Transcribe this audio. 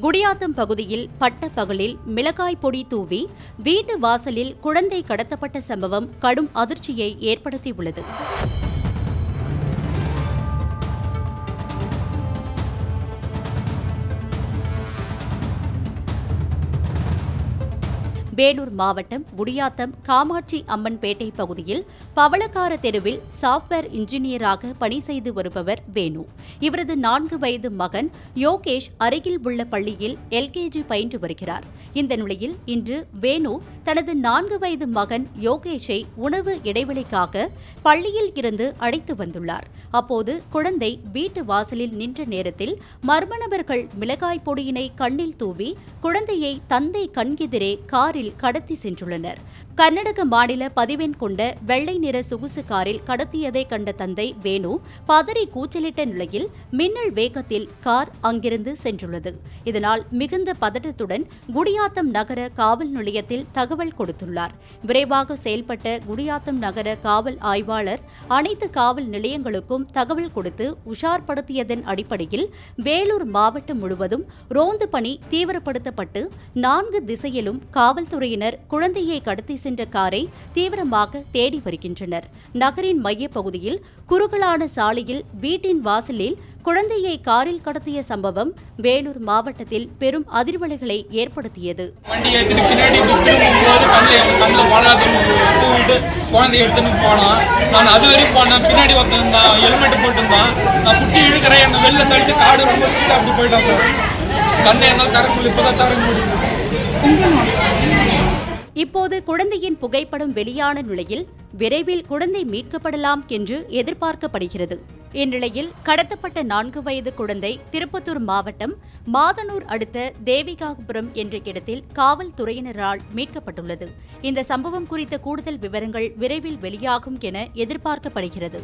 குடியாத்தம் பகுதியில் பட்ட பகலில் மிளகாய் பொடி தூவி வீட்டு வாசலில் குழந்தை கடத்தப்பட்ட சம்பவம் கடும் அதிர்ச்சியை ஏற்படுத்தியுள்ளது. வேலூர் மாவட்டம் குடியாத்தம் காமாட்சி அம்மன்பேட்டை பகுதியில் பவளக்கார தெருவில் சாப்ட்வேர் இன்ஜினியராக பணி செய்து வருபவர் வேணு. இவரது நான்கு வயது மகன் யோகேஷ் அருகில் உள்ள பள்ளியில் எல்கேஜி பயின்று வருகிறார். இந்த நிலையில் இன்று வேணு தனது நான்கு வயது மகன் யோகேஷை உணவு இடைவெளிக்காக பள்ளியில் இருந்து அழைத்து வந்துள்ளார். அப்போது குழந்தை வீட்டு வாசலில் நின்ற நேரத்தில் மர்ம நபர்கள் மிளகாய் பொடியினை கண்ணில் தூவி குழந்தையை தந்தை கண்கெதிரே காரில் கடத்தி சென்றுள்ளனர். கர்நாடக மாநில பதிவெண் கொண்ட வெள்ளை நிற சொகுசு காரில் கடத்தியதை கண்ட தந்தை வேணு பதறி கூச்சலிட்ட நிலையில் மின்னல் வேகத்தில் கார் அங்கிருந்து சென்றுள்ளது. இதனால் மிகுந்த பதட்டத்துடன் குடியாத்தம் நகர காவல் நிலையத்தில் தகவல் கொடுத்துள்ளார். விரைவாக செயல்பட்ட குடியாத்தம் நகர காவல் ஆய்வாளர் அனைத்து காவல் நிலையங்களுக்கும் தகவல் கொடுத்து உஷார்படுத்தியதன் அடிப்படையில் வேலூர் மாவட்டம் முழுவதும் ரோந்து பணி தீவிரப்படுத்தப்பட்டு நான்கு திசையிலும் காவல்துறையினர் குழந்தையை கடத்தி சென்ற காரை தீவிரமாக தேடி வருகின்றனர். நகரின் மையப்பகுதியில் குறுகலான சாலையில் வீட்டின் வாசலில் குழந்தையை காரில் கடத்திய சம்பவம் வேலூர் மாவட்டத்தில் பெரும் அதிர்வலைகளை ஏற்படுத்தியது. குழந்தைய எடுத்துன்னு போனான். நான் அது வரையும் போனேன். பின்னாடி ஒருத்தன் ஹெல்மெட் போட்டிருந்தான். நான் பிடிச்சி இழுக்கிறேன். என்னை வெளில தள்ளிட்டு காடு ரொம்ப அப்படி போயிட்டான் சார். கண்ணை என்னால் தர முடியல. இப்போ தான் தர முடியும் இப்போது குழந்தையின் புகைப்படம் வெளியான நிலையில் விரைவில் குழந்தை மீட்கப்படலாம் என்று எதிர்பார்க்கப்படுகிறது. இந்நிலையில் கடத்தப்பட்ட நான்கு வயது குழந்தை திருப்பத்தூர் மாவட்டம் மாதனூர் அடுத்த தேவிகாபுரம் என்ற இடத்தில் காவல்துறையினரால் மீட்கப்பட்டுள்ளது. இந்த சம்பவம் குறித்த கூடுதல் விவரங்கள் விரைவில் வெளியாகும் என எதிர்பார்க்கப்படுகிறது.